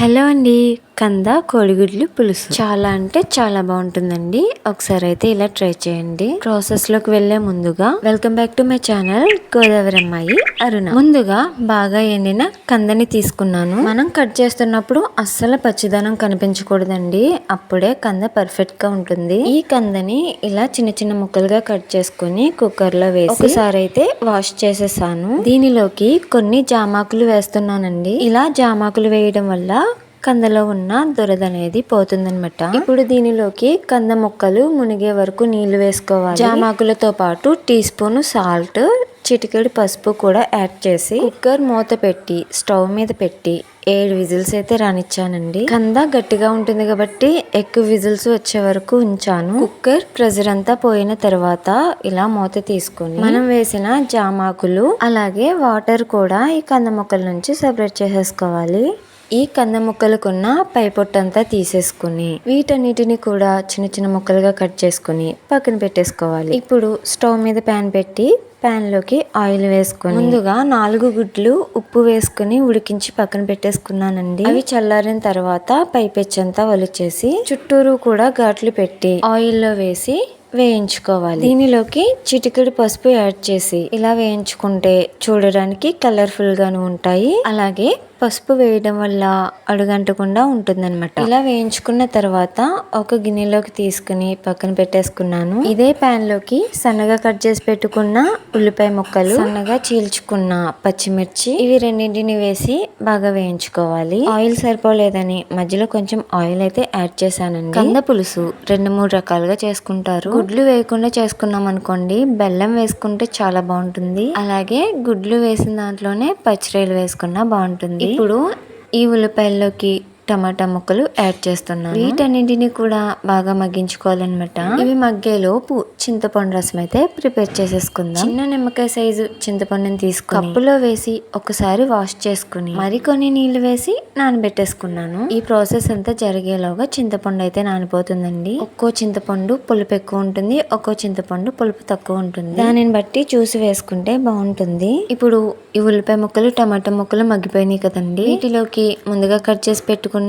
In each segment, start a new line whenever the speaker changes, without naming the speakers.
Hello అండి కంద కోడిగుడ్లు పులుసు. చాలా అంటే చాలా బాగుంటుందండి. ఒకసారి అయితే ఇలా ట్రై చేయండి. ప్రాసెస్లోకి వెళ్ళే ముందుగా welcome back to my channel Godavari అమ్మాయి అరుణ. ముందుగా బాగా ఎండిన కందని తీసుకున్నాను. మనం కట్ చేస్తున్నప్పుడు అస్సలు పచ్చిదనం కనిపించకూడదండి. అప్పుడే కంద పర్ఫెక్ట్గా ఉంటుంది. ఈ కందని ఇలా చిన్న చిన్న ముక్కలుగా కట్ చేసుకుని కుక్కర్లో వేసి ఒకసారి అయితే వాష్ చేసేసాను. దీనిలోకి కొన్ని జామాకులు వేస్తున్నానండి. ఇలా జామాకులు వేయడం వల్ల కందలో ఉన్న దొరద అనేది పోతుందనమాట ఇప్పుడు దీనిలోకి కంద ముక్కలు మునిగే వరకు నీళ్ళు వేసుకోవాలి. జామాకులతో పాటు టీ స్పూన్ సాల్ట్ చిటికెడు పసుపు కూడా యాడ్ చేసి కుక్కర్ మూత పెట్టి స్టవ్ మీద పెట్టి ఏడు విజిల్స్ అయితే రానిచ్చానండి. కంద గట్టిగా ఉంటుంది కాబట్టి ఎక్కువ విజిల్స్ వచ్చే వరకు ఉంచాను. కుక్కర్ ప్రెజర్ అంతా పోయిన తర్వాత ఇలా మూత తీసుకుని మనం వేసిన జామాకులు అలాగే వాటర్ కూడా ఈ కంద మొక్కల నుంచి సెపరేట్ చేసేసుకోవాలి. ఈ కంద ముక్కలకున్న పై పొట్టంతా తీసేసుకుని వీటన్నిటిని కూడా చిన్న చిన్న ముక్కలుగా కట్ చేసుకుని పక్కన పెట్టేసుకోవాలి. ఇప్పుడు స్టవ్ మీద ప్యాన్ పెట్టి ప్యాన్లోకి ఆయిల్ వేసుకొని ముందుగా నాలుగు గుడ్లు ఉప్పు వేసుకుని ఉడికించి పక్కన పెట్టేసుకున్నానండి. అవి చల్లారిన తర్వాత పై పెచ్చంతా వలిచేసి చుట్టూరు కూడా ఘాట్లు పెట్టి ఆయిల్లో వేసి వేయించుకోవాలి. దీనిలోకి చిటికెడు పసుపు యాడ్ చేసి ఇలా వేయించుకుంటే చూడడానికి కలర్ఫుల్ గాను ఉంటాయి. అలాగే పసుపు వేయడం వల్ల అడుగంటకుండా ఉంటుందన్నమాట. ఇలా వేయించుకున్న తర్వాత ఒక గిన్నెలోకి తీసుకుని పక్కన పెట్టేసుకున్నాను. ఇదే ప్యాన్లోకి సన్నగా కట్ చేసి పెట్టుకున్న ఉల్లిపాయ ముక్కలు సన్నగా చీల్చుకున్న పచ్చిమిర్చి ఇవి రెండింటిని వేసి బాగా వేయించుకోవాలి. ఆయిల్ సరిపోలేదని మధ్యలో కొంచెం ఆయిల్ అయితే యాడ్ చేశానండి. కంద పులుసు రెండు మూడు రకాలుగా చేసుకుంటారు. గుడ్లు వేయకుండా చేసుకున్నాం అనుకోండి బెల్లం వేసుకుంటే చాలా బాగుంటుంది. అలాగే గుడ్లు వేసిన దాంట్లోనే పచ్చిరేలు వేసుకున్నా బాగుంటుంది. ఇప్పుడు ఈ ఉల్లిపాయల్లోకి టమాటా ముక్కలు యాడ్ చేస్తున్నాను. వీటన్నింటిని కూడా బాగా మగ్గించుకోవాలన్నమాట. ఇవి మగ్గేలోపు చింతపండు రసం అయితే ప్రిపేర్ చేసేసుకుందాం. చిన్న నిమ్మకాయ సైజు చింతపండుని తీసుకుని కప్పులో వేసి ఒకసారి వాష్ చేసుకుని మరికొన్ని నీళ్ళు వేసి నానబెట్టేసుకున్నాను. ఈ ప్రాసెస్ అంతా జరిగేలోగా చింతపండు అయితే నానిపోతుందండి. ఒక్కో చింతపండు పులుపు ఎక్కువ ఉంటుంది ఒక్కో చింతపండు పులుపు తక్కువ ఉంటుంది. దానిని బట్టి చూసి వేసుకుంటే బాగుంటుంది. ఇప్పుడు ఈ ఉల్లిపాయ ముక్కలు టమాటా ముక్కలు మగ్గిపోయినాయి కదండి. వీటిలోకి ముందుగా కట్ చేసి పెట్టుకున్న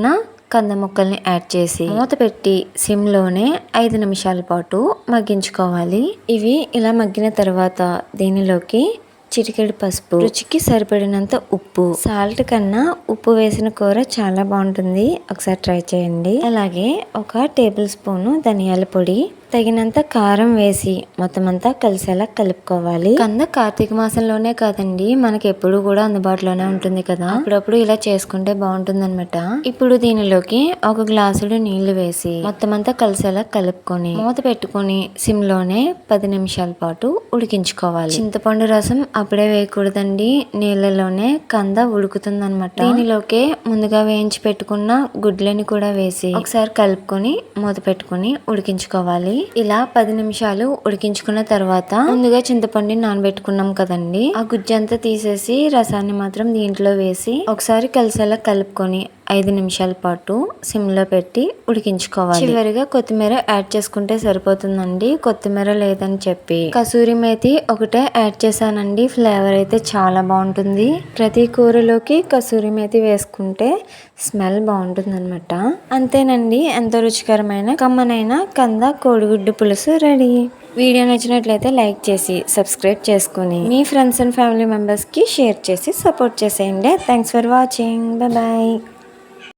కంద ముక్కల్ని యాడ్ చేసి మూత పెట్టి సిమ్లోనే ఐదు నిమిషాల పాటు మగ్గించుకోవాలి. ఇవి ఇలా మగ్గిన తర్వాత దీనిలోకి చిటికెడు పసుపు రుచికి సరిపడినంత ఉప్పు సాల్ట్ కన్నా ఉప్పు వేసిన కూర చాలా బాగుంటుంది. ఒకసారి ట్రై చేయండి. అలాగే ఒక టేబుల్ స్పూను ధనియాల పొడి తగినంత కారం వేసి మొత్తం అంతా కలిసేలా కలుపుకోవాలి. కంద కార్తీక మాసంలోనే కాదండి మనకి ఎప్పుడు కూడా అందుబాటులోనే ఉంటుంది కదా. అప్పుడప్పుడు ఇలా చేసుకుంటే బాగుంటుంది అనమాట ఇప్పుడు దీనిలోకి ఒక గ్లాసుడు నీళ్ళు వేసి మొత్తం అంతా కలిసేలా కలుపుకొని మూత పెట్టుకొని సిమ్లోనే పది నిమిషాల పాటు ఉడికించుకోవాలి. చింతపండు రసం అప్పుడే వేయకూడదండి నీళ్ళలోనే కంద ఉడుకుతుంది అనమాట దీనిలోకి ముందుగా వేయించి పెట్టుకున్న గుడ్లని కూడా వేసి ఒకసారి కలుపుకొని మూత పెట్టుకొని ఉడికించుకోవాలి. ఇలా పది నిమిషాలు ఉడికించుకున్న తర్వాత ముందుగా చింతపండు నానబెట్టుకున్నాం కదండి. ఆ గుజ్జంతా తీసేసి రసాన్ని మాత్రం దీంట్లో వేసి ఒకసారి కలిసేలా కలుపుకొని ఐదు నిమిషాల పాటు సిమ్లో పెట్టి ఉడికించుకోవాలి. చివరిగా కొత్తిమీర యాడ్ చేసుకుంటే సరిపోతుందండి. కొత్తిమీర లేదని చెప్పి. కసూరి మేతి ఒకటే యాడ్ చేశానండి. ఫ్లేవర్ అయితే చాలా బాగుంటుంది. ప్రతి కూరలోకి కసూరి మేతి వేసుకుంటే స్మెల్ బాగుంటుంది అనమాట అంతేనండి. ఎంతో రుచికరమైన కమ్మనైన కంద కోడిగుడ్డు పులుసు రెడీ. వీడియో నచ్చినట్లయితే లైక్ చేసి సబ్స్క్రైబ్ చేసుకుని మీ ఫ్రెండ్స్ అండ్ ఫ్యామిలీ మెంబర్స్కి షేర్ చేసి సపోర్ట్ చేసేయండి. Thanks for watching. బాయ్.